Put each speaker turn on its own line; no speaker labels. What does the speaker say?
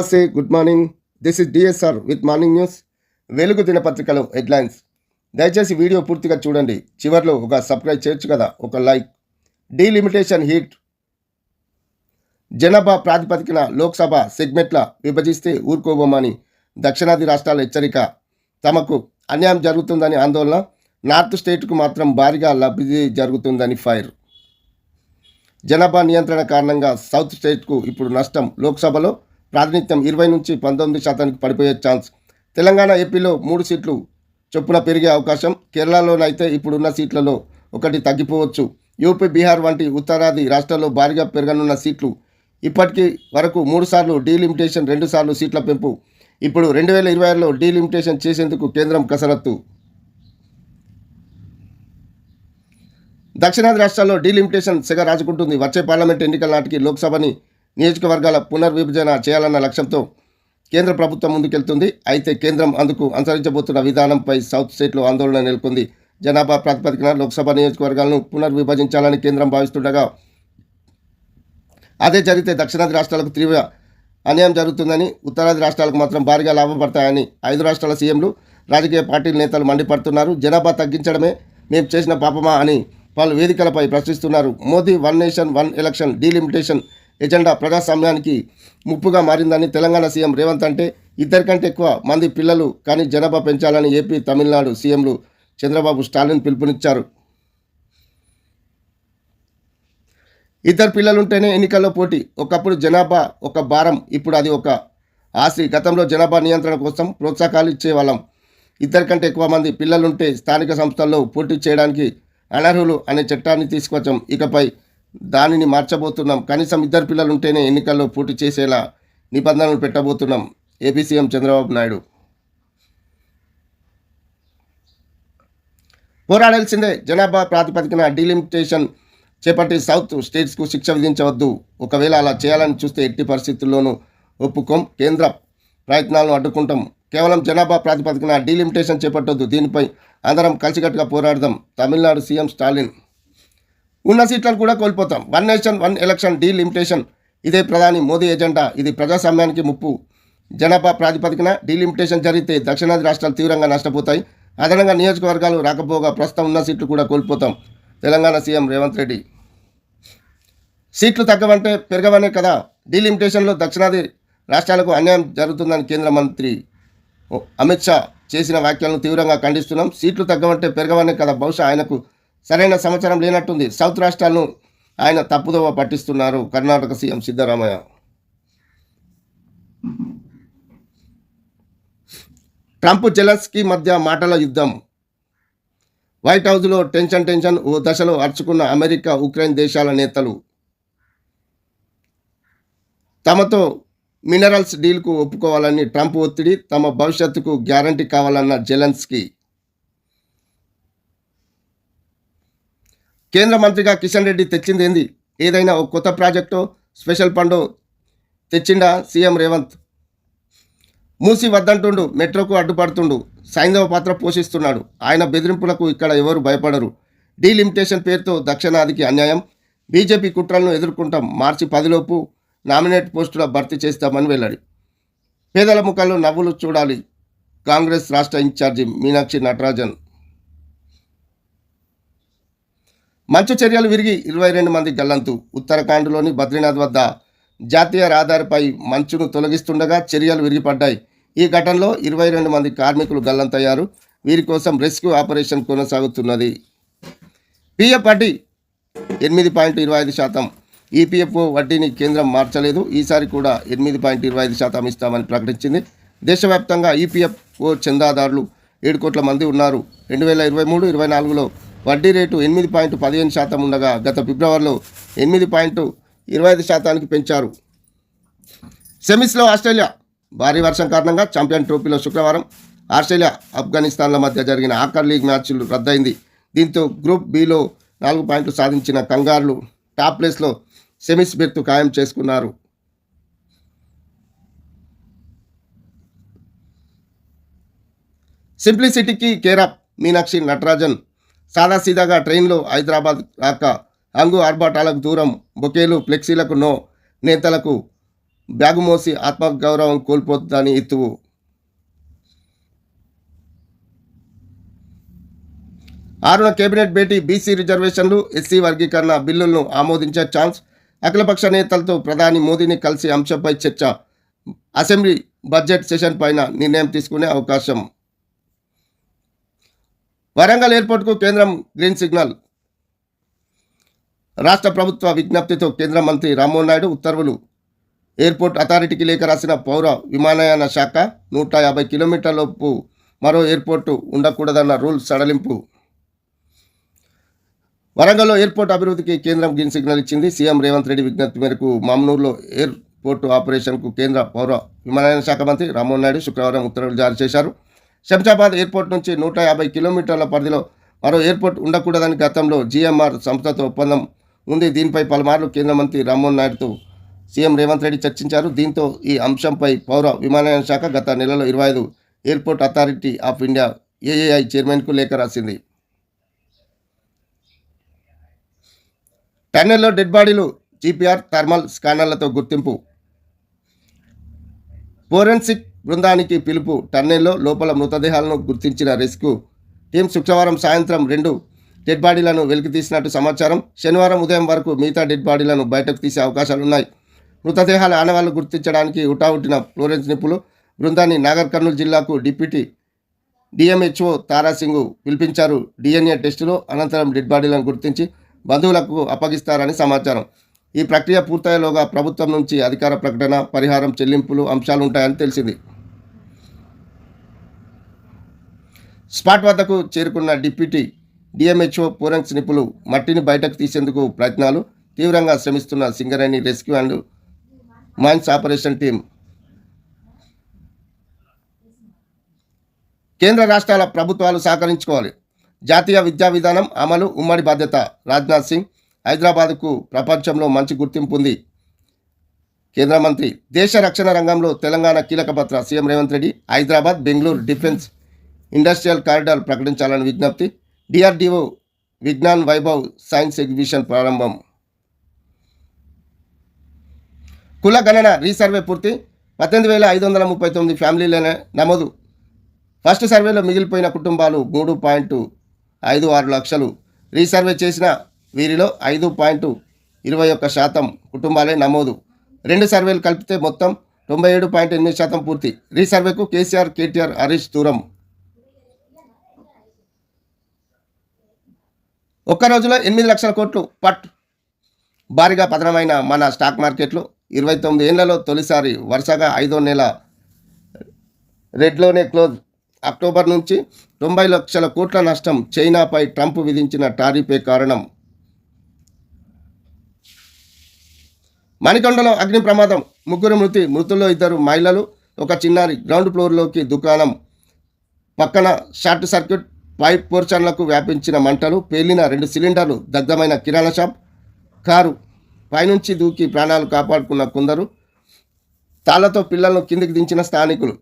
నమస్తే good morning. This is DSR with morning news Velugu దినపత్రికలో headlines. దయచేసి video పూర్తిగా చూడండి. చివర్లో ఒక సబ్స్క్రైబ్ చేయొచ్చు కదా ఒక లైక్. Delimitation heat. జనాభా ప్రాతిపదికన లోక్సభ సెగ్మెంట్ల విభజిస్తే ఊరుకోబోమని దక్షిణాది రాష్ట్రాల హెచ్చరిక. తమకు అన్యాయం జరుగుతుందని ఆందోళన. నార్త్ స్టేట్కు మాత్రం భారీగా లబ్ధి జరుగుతుందని ఫైర్. జనాభా నియంత్రణ కారణంగా సౌత్ స్టేట్కు ఇప్పుడు నష్టం లోక్సభలో. ప్రాతినిధ్యం ఇరవై నుంచి పంతొమ్మిది శాతానికి పడిపోయే ఛాన్స్. తెలంగాణ ఏపీలో మూడు సీట్లు చొప్పున పెరిగే అవకాశం కేరళలోనైతే ఇప్పుడున్న సీట్లలో ఒకటి తగ్గిపోవచ్చు. యూపీ బీహార్ వంటి ఉత్తరాది రాష్ట్రాల్లో భారీగా పెరగనున్న సీట్లు ఇప్పటికీ వరకు మూడు సార్లు డీలిమిటేషన్ రెండు సార్లు సీట్ల పెంపు. ఇప్పుడు రెండు వేల ఇరవై ఆరులో డీలిమిటేషన్ చేసేందుకు కేంద్రం కసరత్తు. దక్షిణాది రాష్ట్రాల్లో డీలిమిటేషన్ సెగ రాజుకుంటుంది. వచ్చే పార్లమెంట్ ఎన్నికల నాటికి లోక్సభని నియోజకవర్గాల పునర్విభజన చేయాలన్న లక్ష్యంతో కేంద్ర ప్రభుత్వం ముందుకెళ్తుంది. అయితే కేంద్రం అందుకు అనుసరించబోతున్న విధానంపై సౌత్ స్టేట్లో ఆందోళన నెలకొంది. జనాభా ప్రాతిపదికన లోక్సభ నియోజకవర్గాలను పునర్విభజించాలని కేంద్రం భావిస్తుండగా అదే జరిగితే దక్షిణాది రాష్ట్రాలకు తీవ్ర అన్యాయం జరుగుతుందని ఉత్తరాది రాష్ట్రాలకు మాత్రం భారీగా లాభపడతాయని ఐదు రాష్ట్రాల సీఎంలు రాజకీయ పార్టీల నేతలు మండిపడుతున్నారు. జనాభా తగ్గించడమే మేము చేసిన పాపమా అని పలు వేదికలపై ప్రశ్నిస్తున్నారు. Modi one nation one election delimitation agenda ప్రజాస్వామ్యానికి ముప్పుగా మారిందని తెలంగాణ సీఎం రేవంత్ అంటే ఇద్దరికంటే ఎక్కువ మంది పిల్లలు కానీ జనాభా పెంచాలని ఏపీ తమిళనాడు సీఎంలు చంద్రబాబు స్టాలిన్ పిలుపునిచ్చారు. ఇద్దరు పిల్లలుంటేనే ఎన్నికల్లో పోటీ. ఒకప్పుడు జనాభా ఒక భారం ఇప్పుడు అది ఒక ఆస్తి. గతంలో జనాభా నియంత్రణ కోసం ప్రోత్సాహకాలు ఇచ్చేవాళ్ళం. ఇద్దరికంటే ఎక్కువ మంది పిల్లలుంటే స్థానిక సంస్థల్లో పోటీ చేయడానికి అనర్హులు అనే చట్టాన్ని తీసుకొచ్చాం ఇకపై దానిని మార్చబోతున్నాం. కనీసం ఇద్దరు పిల్లలు ఉంటేనే ఎన్నికల్లో పోటీ చేసేలా నిబంధనలు పెట్టబోతున్నాం. AP CM Chandrababu Naidu. పోరాడాల్సిందే. జనాభా ప్రాతిపదికన డీలిమిటేషన్ చేపట్టి సౌత్ స్టేట్స్కు శిక్ష విధించవద్దు. ఒకవేళ అలా చేయాలని చూస్తే ఎట్టి పరిస్థితుల్లోనూ ఒప్పుకోం. కేంద్ర ప్రయత్నాలను అడ్డుకుంటాం. కేవలం జనాభా ప్రాతిపదికన డీలిమిటేషన్ చేపట్టొద్దు. దీనిపై అందరం కలిసికట్టుగా పోరాడదాం. తమిళనాడు సీఎం స్టాలిన్. ఉన్న సీట్లను కూడా కోల్పోతాం. One nation one election delimitation. ఇదే ప్రధాని మోదీ ఎజెండా. ఇది ప్రజాస్వామ్యానికి ముప్పు. జనాభా ప్రాతిపదికన డీలిమిటేషన్ జరిగితే దక్షిణాది రాష్ట్రాలు తీవ్రంగా నష్టపోతాయి. అదనంగా నియోజకవర్గాలు రాకపోగా ప్రస్తుతం ఉన్న సీట్లు కూడా కోల్పోతాం. తెలంగాణ సీఎం రేవంత్ రెడ్డి. సీట్లు తగ్గవంటే పెరగవనే కదా. డీలిమిటేషన్లో దక్షిణాది రాష్ట్రాలకు అన్యాయం జరుగుతుందని కేంద్ర మంత్రి అమిత్ షా చేసిన వ్యాఖ్యలను తీవ్రంగా ఖండిస్తున్నాం. సీట్లు తగ్గవంటే పెరగవనే కదా. బహుశా ఆయనకు సరైన సమాచారం లేనట్టుంది. సౌత్ రాష్ట్రాలను ఆయన తప్పుదోవ పట్టిస్తున్నారు Karnataka CM Siddaramaiah. Trump Zelensky మధ్య మాటల యుద్ధం. వైట్ హౌస్లో టెన్షన్ టెన్షన్ ఓ దశలో అర్చుకున్న అమెరికా ఉక్రెయిన్ దేశాల నేతలు. తమతో మినరల్స్ డీల్కు ఒప్పుకోవాలని ట్రంప్ ఒత్తిడి తమ భవిష్యత్తుకు గ్యారంటీ కావాలన్న జెలెన్స్కీ. కేంద్ర మంత్రిగా కిషన్ రెడ్డి తెచ్చింది ఏంది? ఏదైనా ఒక కొత్త ప్రాజెక్టు స్పెషల్ ఫండు తెచ్చిండా సీఎం రేవంత్? మూసి వద్దంటుండు మెట్రోకు అడ్డుపడుతుండు సైంధవ పాత్ర పోషిస్తున్నాడు. ఆయన బెదిరింపులకు ఇక్కడ ఎవరు భయపడరు. డీలిమిటేషన్ పేరుతో దక్షిణాదికి అన్యాయం. బీజేపీ కుట్రలను ఎదుర్కొంటాం. మార్చి పదిలోపు నామినేట్ పోస్టుల భర్తీ చేస్తామని వెల్లడి. పేదల ముఖాల్లో నవ్వులు చూడాలి. కాంగ్రెస్ రాష్ట్ర ఇన్ఛార్జి మీనాక్షి నటరాజన్. మంచు చర్యలు విరిగి ఇరవై రెండు మంది గల్లంతు. ఉత్తరాఖండ్లోని బద్రీనాథ్ వద్ద జాతీయ రహదారిపై మంచును తొలగిస్తుండగా చర్యలు విరిగిపడ్డాయి. ఈ ఘటనలో ఇరవై రెండు మంది కార్మికులు గల్లంతయ్యారు. వీరి కోసం రెస్క్యూ ఆపరేషన్ కొనసాగుతున్నది. పిఎఫ్ వడ్డీ ఎనిమిది పాయింట్ ఇరవై ఐదు శాతం. ఈపీఎఫ్ఓ వడ్డీని కేంద్రం మార్చలేదు. ఈసారి కూడా ఎనిమిది పాయింట్ ఇరవై ఐదు శాతం ఇస్తామని ప్రకటించింది. దేశవ్యాప్తంగా ఈపీఎఫ్ఓ చందాదారులు ఏడు కోట్ల మంది ఉన్నారు. రెండు వేల ఇరవై మూడు ఇరవై నాలుగులో వడ్డీ రేటు ఎనిమిది పాయింట్ పదిహేను శాతం ఉండగా గత ఫిబ్రవరిలో ఎనిమిది పాయింట్ ఇరవై ఐదు శాతానికి పెంచారు. సెమీస్లో ఆస్ట్రేలియా భారీ వర్షం కారణంగా ఛాంపియన్ ట్రోఫీలో శుక్రవారం ఆస్ట్రేలియా ఆఫ్ఘనిస్తాన్ల మధ్య జరిగిన ఆఖర్ లీగ్ మ్యాచ్లు రద్దయింది. దీంతో గ్రూప్ బిలో నాలుగు పాయింట్లు సాధించిన కంగారులు టాప్ ప్లేస్లో సెమీస్ బెర్త్ ఖాయం చేసుకున్నారు. సింప్లిసిటీకి కేరాప్ మీనాక్షి నటరాజన్ సాదాసీదాగా ట్రైన్లో హైదరాబాద్ రాక హంగు ఆర్భాటాలకు దూరం బొకేలు ఫ్లెక్సీలకు నో నేతలకు బ్యాగు మోసి ఆత్మగౌరవం కోల్పోతుందని ఎత్తువు ఆరున కేబినెట్ భేటీ బీసీ రిజర్వేషన్లు ఎస్సీ వర్గీకరణ బిల్లులను ఆమోదించే ఛాన్స్ అఖిలపక్ష నేతలతో ప్రధాని మోదీని కలిసి అంశంపై చర్చ అసెంబ్లీ బడ్జెట్ సెషన్ పైన నిర్ణయం తీసుకునే అవకాశం. వరంగల్ ఎయిర్పోర్ట్కు కేంద్రం గ్రీన్ సిగ్నల్. రాష్ట్ర ప్రభుత్వ విజ్ఞప్తితో కేంద్ర మంత్రి రామ్మోహన్ నాయుడు ఉత్తర్వులు. ఎయిర్పోర్ట్ అథారిటీకి లేఖ రాసిన పౌర విమానయాన శాఖ నూట యాభై కిలోమీటర్లలోపు మరో ఎయిర్పోర్టు ఉండకూడదన్న రూల్ సడలింపు. వరంగల్లో ఎయిర్పోర్ట్ అభివృద్ధికి కేంద్రం గ్రీన్ సిగ్నల్ ఇచ్చింది. సీఎం రేవంత్ రెడ్డి విజ్ఞప్తి మేరకు మామనూరులో ఎయిర్పోర్టు ఆపరేషన్కు కేంద్ర పౌర విమానయాన శాఖ మంత్రి రామ్మోహన్ నాయుడు శుక్రవారం ఉత్తర్వులు జారీ చేశారు. శంషాబాద్ ఎయిర్పోర్ట్ నుంచి నూట యాభై కిలోమీటర్ల పరిధిలో మరో ఎయిర్పోర్ట్ ఉండకూడదని గతంలో జీఎంఆర్ సంస్థతో ఒప్పందం ఉంది. దీనిపై పలుమార్లు కేంద్ర మంత్రి రామ్మోహన్ నాయుడుతో సీఎం రేవంత్ రెడ్డి చర్చించారు. దీంతో ఈ అంశంపై పౌర విమానయాన శాఖ గత నెలలో ఇరవై ఐదు airport authority of India AAI చైర్మన్కు లేఖ రాసింది. టన్నెల్లో డెడ్ బాడీలు జీపీఆర్ థర్మల్ స్కానర్లతో గుర్తింపు. ఫోరెన్సిక్ బృందానికి పిలుపు టన్నెల్లో లోపల మృతదేహాలను గుర్తించిన రెస్క్యూ. టీం శుక్రవారం సాయంత్రం రెండు డెడ్ బాడీలను వెలికి తీసినట్టు సమాచారం. శనివారం ఉదయం వరకు మిగతా డెడ్ బాడీలను బయటకు తీసే అవకాశాలున్నాయి మృతదేహాల ఆనవాళ్ళు గుర్తించడానికి ఉటావుట్టిన ఫ్లోరెన్స్ నిపుణులు బృందాన్ని నాగర్ కర్నూలు జిల్లాకు డిప్యూటీ డిఎంహెచ్ఓ తారాసింగ్ పిలిపించారు. డిఎన్ఏ టెస్టులో అనంతరం డెడ్ బాడీలను గుర్తించి బంధువులకు అప్పగిస్తారని సమాచారం. ఈ ప్రక్రియ పూర్తయ్యేలోగా ప్రభుత్వం నుంచి అధికార ప్రకటన పరిహారం చెల్లింపులు అంశాలు ఉంటాయని తెలిసింది. స్పాట్ వద్దకు చేరుకున్న డిప్యూటీ డిఎంహెచ్ఓ ఫోరెన్స్ నిపుణులు మట్టిని బయటకు తీసేందుకు ప్రయత్నాలు తీవ్రంగా శ్రమిస్తున్న Singareni rescue and mines operation team. కేంద్ర రాష్ట్రాల ప్రభుత్వాలు సహకరించుకోవాలి. జాతీయ విద్యా విధానం అమలు ఉమ్మడి బాధ్యత. రాజ్నాథ్ సింగ్ హైదరాబాద్కు ప్రపంచంలో మంచి గుర్తింపు ఉంది. కేంద్ర మంత్రి దేశ రక్షణ రంగంలో తెలంగాణ కీలక పత్ర CM Revanth Reddy Hyderabad Bengaluru defence industrial corridor ప్రకటించాలని విజ్ఞప్తి DRDO Vigyan Vaibhav science exhibition ప్రారంభం. కుల గణన రీసర్వే పూర్తి పద్దెనిమిది వేల ఐదు వందల ముప్పై తొమ్మిది ఫ్యామిలీలనే నమోదు. ఫస్ట్ సర్వేలో మిగిలిపోయిన కుటుంబాలు మూడు పాయింట్ ఐదు ఆరు లక్షలు. రీసర్వే చేసిన వీరిలో ఐదు పాయింట్ ఇరవై ఒక్క శాతం కుటుంబాలే నమోదు. రెండు సర్వేలు కలిపితే మొత్తం తొంభై ఏడు పాయింట్ ఎనిమిది శాతం పూర్తి. రీసర్వేకు కేసీఆర్ కేటీఆర్ హరీష్ దూరం. ఒక్క రోజులో ఎనిమిది లక్షల కోట్లు పట్ భారీగా పతనమైన మన స్టాక్ మార్కెట్లు. ఇరవై తొమ్మిది ఏళ్ళలో తొలిసారి వరుసగా ఐదో నెల రెడ్లోనే క్లోజ్. అక్టోబర్ నుంచి తొంభై లక్షల కోట్ల నష్టం చైనాపై ట్రంప్ విధించిన టారీపే కారణం. మణికొండలో అగ్ని ప్రమాదం. ముగ్గురు మృతి మృతుల్లో ఇద్దరు మహిళలు ఒక చిన్నారి. గ్రౌండ్ ఫ్లోర్లోకి దుకాణం పక్కన షార్ట్ సర్క్యూట్ పైప్ పోర్షన్లకు వ్యాపించిన మంటలు పేలిన రెండు సిలిండర్లు దగ్ధమైన కిరాణా షాప్ కారు. పైనుంచి దూకి ప్రాణాలు కాపాడుకున్న కొందరు తాళ్ళతో పిల్లలను కిందికి దించిన స్థానికులు.